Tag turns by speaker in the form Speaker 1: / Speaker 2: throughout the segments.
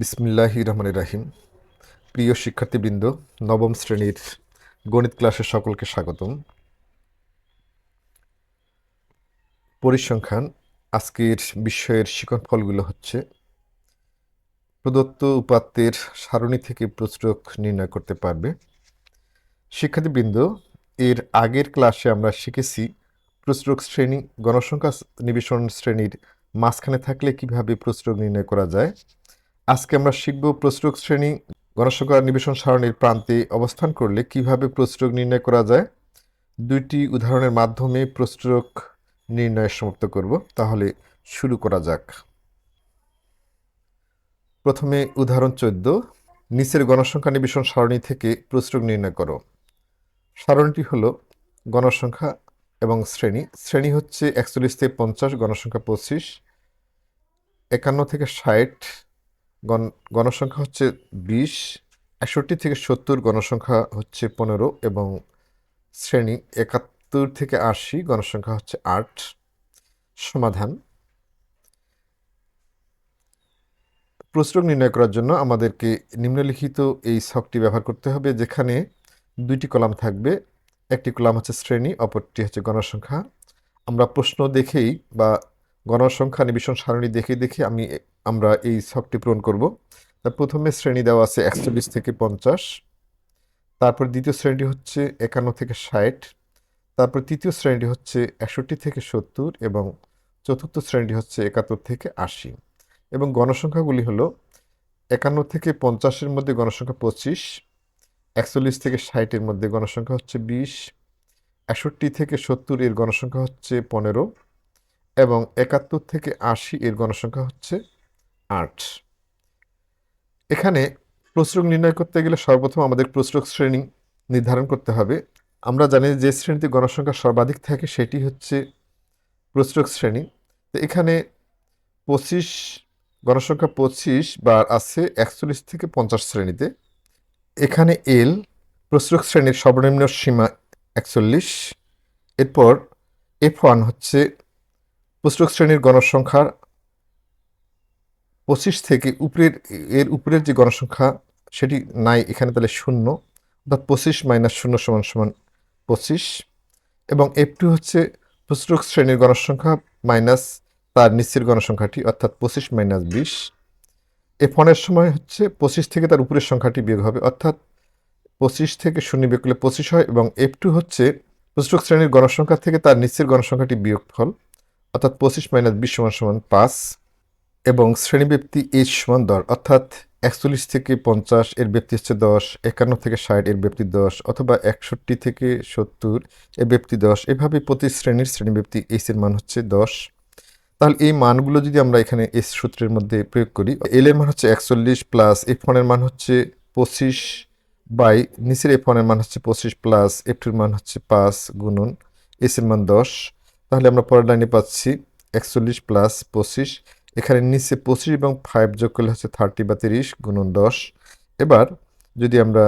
Speaker 1: বিসমিল্লাহ রহমান রাহিম। প্রিয় শিক্ষার্থীবৃন্দ, নবম শ্রেণির গণিত ক্লাসে সকলকে স্বাগতম। পরিসংখ্যান আজকের বিষয়ের শিখন ফলগুলো হচ্ছে, প্রদত্ত উপাত্তের সারণী থেকে প্রচুরক নির্ণয় করতে পারবে। শিক্ষার্থীবৃন্দ, এর আগের ক্লাসে আমরা শিখেছি প্রচুরক শ্রেণি, গণসংখ্যা নিবেশন শ্রেণির মাঝখানে থাকলে কীভাবে প্রচুরক নির্ণয় করা যায়? আজকে আমরা শিখব প্রচুরক শ্রেণি, গণসংখ্যা নিবেশন সারণীর প্রান্তে অবস্থান করলে কীভাবে প্রচুরক নির্ণয় করা যায়। দুইটি উদাহরণের মাধ্যমে প্রচুরক নির্ণয় সমাপ্ত করব। তাহলে শুরু করা যাক। প্রথমে উদাহরণ চোদ্দ, নিচের গণসংখ্যা নিবেশন সারণী থেকে প্রচুরক নির্ণয় করো। সারণীটি হলো গণসংখ্যা এবং শ্রেণি। শ্রেণি হচ্ছে একচল্লিশ থেকে পঞ্চাশ, গণসংখ্যা পঁচিশ, একান্ন থেকে ষাট গণ, গণসংখ্যা হচ্ছে বিশ, একষট্টি থেকে সত্তর, গণসংখ্যা হচ্ছে পনেরো এবং শ্রেণি একাত্তর থেকে আশি, গণসংখ্যা হচ্ছে আট। সমাধান। প্রচুরক নির্ণয় করার জন্য আমাদেরকে নিম্নলিখিত এই ছকটি ব্যবহার করতে হবে, যেখানে দুইটি কলাম থাকবে। একটি কলাম হচ্ছে শ্রেণি, অপরটি হচ্ছে গণসংখ্যা। আমরা প্রশ্ন দেখেই বা গণসংখ্যা নিবেশন সারণী দেখে দেখে আমি আমরা এই ছকটি পূরণ করব। তা প্রথমে শ্রেণি দেওয়া আছে একচল্লিশ থেকে পঞ্চাশ। তারপর দ্বিতীয় শ্রেণীটি হচ্ছে একান্ন থেকে ষাট। তারপর তৃতীয় শ্রেণীটি হচ্ছে একষট্টি থেকে সত্তর এবং চতুর্থ শ্রেণীটি হচ্ছে একাত্তর থেকে আশি। এবং গণসংখ্যাগুলি হলো একান্ন থেকে পঞ্চাশের মধ্যে গণসংখ্যা পঁচিশ, একচল্লিশ থেকে ষাটের মধ্যে গণসংখ্যা হচ্ছে বিশ, একষট্টি থেকে সত্তর এর গণসংখ্যা হচ্ছে পনেরো এবং একাত্তর থেকে আশি এর গণসংখ্যা হচ্ছে আট। এখানে প্রচুরক নির্ণয় করতে গেলে সর্বপ্রথম আমাদের প্রচুরক শ্রেণি নির্ধারণ করতে হবে। আমরা জানি যে শ্রেণীতে গণসংখ্যা সর্বাধিক থাকে সেটি হচ্ছে প্রচুরক শ্রেণি। তো এখানে পঁচিশ, গণসংখ্যা পঁচিশ বার আছে একচল্লিশ থেকে পঞ্চাশ শ্রেণীতে। এখানে এল প্রচুরক শ্রেণির সর্বনিম্ন সীমা একচল্লিশ। এরপর এফ ওয়ান হচ্ছে প্রচুরক শ্রেণির গণসংখ্যার পঁচিশ থেকে উপরের, এর উপরের যে গণসংখ্যা সেটি নাই, এখানে তাহলে শূন্য, অর্থাৎ পঁচিশ মাইনাস শূন্য সমান সমান পঁচিশ। এবং এফ টু হচ্ছে পুস্তক শ্রেণির গণসংখ্যা মাইনাস তার নিচের গণসংখ্যাটি, অর্থাৎ পঁচিশ মাইনাস বিশ। এফ ওয়ানের সময় হচ্ছে পঁচিশ থেকে তার উপরের সংখ্যাটি বিয়োগ হবে, অর্থাৎ পঁচিশ থেকে শূন্য বিয়োগ করলে পঁচিশ হয় এবং এফ টু হচ্ছে পুস্তক শ্রেণির গণসংখ্যা থেকে তার নিচের গণসংখ্যাটি বিয়োগফল। অর্থাৎ পঁচিশ মাইনাস বিশ সমান সমান পাঁচ এবং শ্রেণীব্যক্তি এইচ সমান দর অর্থাৎ একচল্লিশ থেকে পঞ্চাশ এর ব্যক্তি হচ্ছে দশ, একান্ন থেকে ষাট এর ব্যক্তি দশ অথবা একষট্টি থেকে সত্তর এর ব্যক্তি দশ। এভাবে প্রতি শ্রেণির শ্রেণীব্যক্তি এইচ এর মান হচ্ছে দশ। তাহলে এই মানগুলো যদি আমরা এখানে এস সূত্রের মধ্যে প্রয়োগ করি এল এর মান হচ্ছে একচল্লিশ প্লাস এফ ওয়ানের মান হচ্ছে পঁচিশ বাই, নিচের এফ ওয়ানের মান হচ্ছে পঁচিশ প্লাস এফ টুর মান হচ্ছে পাঁচ গুণন এস এর মান দশ। তাহলে আমরা পরের লাইনে পাচ্ছি একচল্লিশ প্লাস পঁচিশ। এখানে নিচে পঁচিশ এবং ফাইভ যোগ করলে হচ্ছে থার্টি বা তিরিশ গুণন দশ। এবার যদি আমরা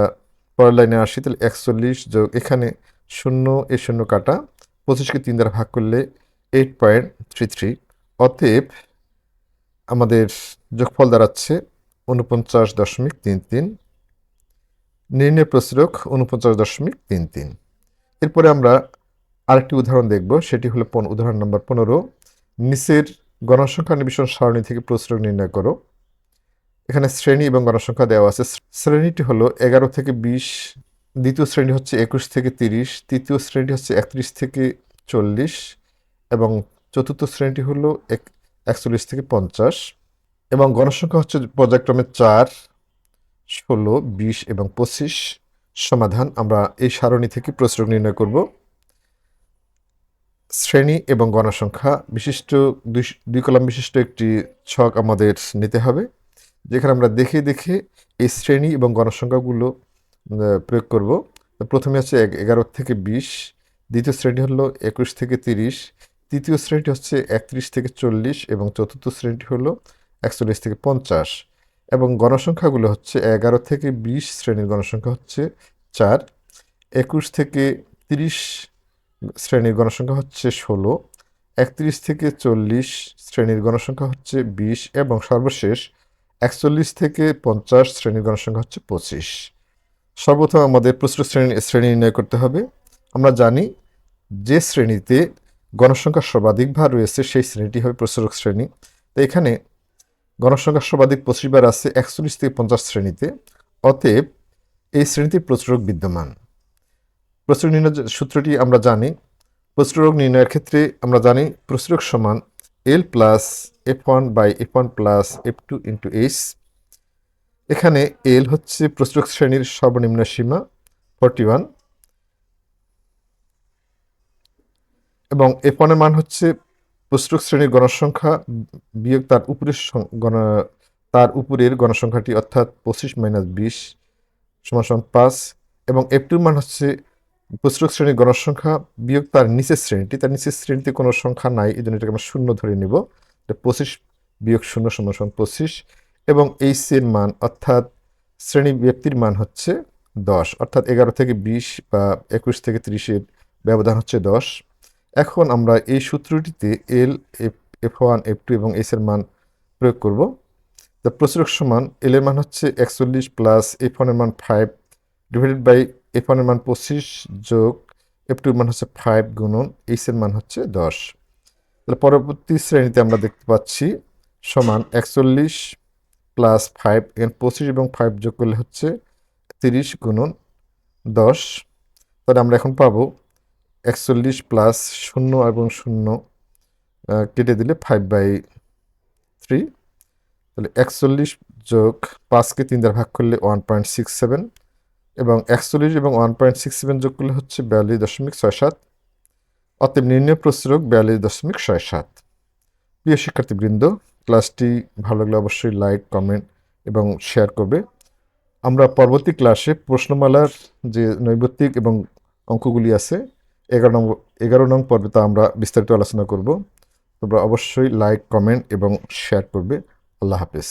Speaker 1: পরের লাইনে আসি, তাহলে একচল্লিশ যোগ, এখানে শূন্য এ শূন্য কাটা। পঁচিশকে তিন দ্বারা ভাগ করলে এইট পয়েন্ট থ্রি থ্রি অতএব আমাদের যোগফল দাঁড়াচ্ছে উনপঞ্চাশ দশমিক তিন তিন। নির্ণয় প্রচুরক উনপঞ্চাশ দশমিক তিন তিন। এরপরে আমরা আরেকটি উদাহরণ দেখব, সেটি হলো উদাহরণ নম্বর পনেরো। নিচের গণসংখ্যা নিবেশন সারণী থেকে প্রচুরক নির্ণয় করো। এখানে শ্রেণি এবং গণসংখ্যা দেওয়া আছে। শ্রেণীটি হলো এগারো থেকে বিশ, দ্বিতীয় শ্রেণি হচ্ছে একুশ থেকে তিরিশ, তৃতীয় শ্রেণীটি হচ্ছে একত্রিশ থেকে চল্লিশ, এবং চতুর্থ শ্রেণীটি হলো এক, একচল্লিশ থেকে পঞ্চাশ, এবং গণসংখ্যা হচ্ছে পর্যায়ক্রমে চার, ষোলো, বিশ এবং পঁচিশ। সমাধান, আমরা এই সারণী থেকে প্রচুরক নির্ণয় করব। শ্রেণি এবং গণসংখ্যা বিশিষ্ট দুই কলাম বিশিষ্ট একটি ছক আমাদের নিতে হবে, যেখানে আমরা দেখে দেখে এই শ্রেণি এবং গণসংখ্যাগুলো প্রয়োগ করব। প্রথমে হচ্ছে এগারো থেকে বিশ, দ্বিতীয় শ্রেণি হলো একুশ থেকে তিরিশ, তৃতীয় শ্রেণীটি হচ্ছে একত্রিশ থেকে চল্লিশ এবং চতুর্থ শ্রেণীটি হলো একচল্লিশ থেকে পঞ্চাশ। এবং গণসংখ্যাগুলো হচ্ছে এগারো থেকে বিশ, শ্রেণির গণসংখ্যা হচ্ছে চার, একুশ থেকে তিরিশ শ্রেণির গণসংখ্যা হচ্ছে ষোলো, একত্রিশ থেকে চল্লিশ শ্রেণির গণসংখ্যা হচ্ছে বিশ এবং সর্বশেষ একচল্লিশ থেকে পঞ্চাশ শ্রেণির গণসংখ্যা হচ্ছে পঁচিশ। সর্বপ্রথম আমাদের প্রচুর শ্রেণি শ্রেণি নির্ণয় করতে হবে। আমরা জানি যে শ্রেণীতে গণসংখ্যা সর্বাধিক ভার রয়েছে, সেই শ্রেণীটি হবে প্রচুরক শ্রেণি। তো এখানে গণসংখ্যা সর্বাধিক পঁচিশ বার আছে একচল্লিশ থেকে পঞ্চাশ শ্রেণীতে। অতএব এই শ্রেণীতে প্রচুরক বিদ্যমান। প্রচুর নির্ণয় সূত্রটি আমরা জানি প্রচুরক নির্ণয়ের ক্ষেত্রে আমরা জানি প্রচুরক সমান L plus F one by F one plus F two into H এখানে এল হচ্ছে প্রচুরক শ্রেণির সর্বনিম্ন সীমা ফর্টি ওয়ান এবং এফ ওয়ানের মান হচ্ছে প্রচুরক শ্রেণির গণসংখ্যা বিয়োগ তার উপরের গণ তার উপরের গণসংখ্যাটি অর্থাৎ পঁচিশ মাইনাস বিশ সমান সমান পাঁচ এবং এফ টুর মান হচ্ছে প্রচুরক শ্রেণির গণসংখ্যা বিয়োগ তার নিচের শ্রেণীটি। তার নিচের শ্রেণীতে কোনো সংখ্যা নাই এই জন্য এটাকে আমরা শূন্য ধরে নিব। পঁচিশ বিয়োগ শূন্য সমান সমান পঁচিশ। এবং এইচ এর মান, অর্থাৎ শ্রেণি ব্যক্তির মান হচ্ছে দশ। অর্থাৎ এগারো থেকে বিশ বা একুশ থেকে ত্রিশের ব্যবধান হচ্ছে দশ। এখন আমরা এই সূত্রটিতে L F F one F two এবং এইচ এর মান প্রয়োগ করব। দ্য প্রচুরক সমান এল এর মান হচ্ছে একচল্লিশ প্লাস এফ ওয়ানের মান ফাইভ ডিভাইডেড বাই এফ ওয়ানের মান পঁচিশ যোগ এফ টুর মান হচ্ছে ফাইভ গুণন, এইচ এর মান হচ্ছে দশ। তাহলে পরবর্তী শ্রেণীতে আমরা দেখতে পাচ্ছি সমান একচল্লিশ প্লাস ফাইভ, এখানে পঁচিশ এবং ফাইভ যোগ করলে হচ্ছে তিরিশ গুণন দশ। তাহলে আমরা এখন পাবো একচল্লিশ প্লাস শূন্য এবং শূন্য কেটে দিলে ফাইভ বাই থ্রি। তাহলে একচল্লিশ যোগ পাঁচকে তিন দ্বারা ভাগ করলে ওয়ান পয়েন্ট সিক্স সেভেন। এবং একচল্লিশ এবং ওয়ান পয়েন্ট সিক্স সেভেন যোগ করলে হচ্ছে বিয়াল্লিশ দশমিক ছয় সাত। অতএব নির্ণয় প্রস্তুরক বিয়াল্লিশ দশমিক ছয় সাত। প্রিয় শিক্ষার্থীবৃন্দ, ক্লাসটি ভালো লাগলে অবশ্যই লাইক, কমেন্ট এবং শেয়ার করবে। আমরা পরবর্তী ক্লাসে প্রশ্নমালার যে নৈবত্তিক এবং অঙ্কগুলি আছে, এগারো নম্বর এগারো নং পর্বে তা আমরা বিস্তারিত আলোচনা করব। তোমরা অবশ্যই লাইক, কমেন্ট এবং শেয়ার করবে। আল্লাহ হাফেজ।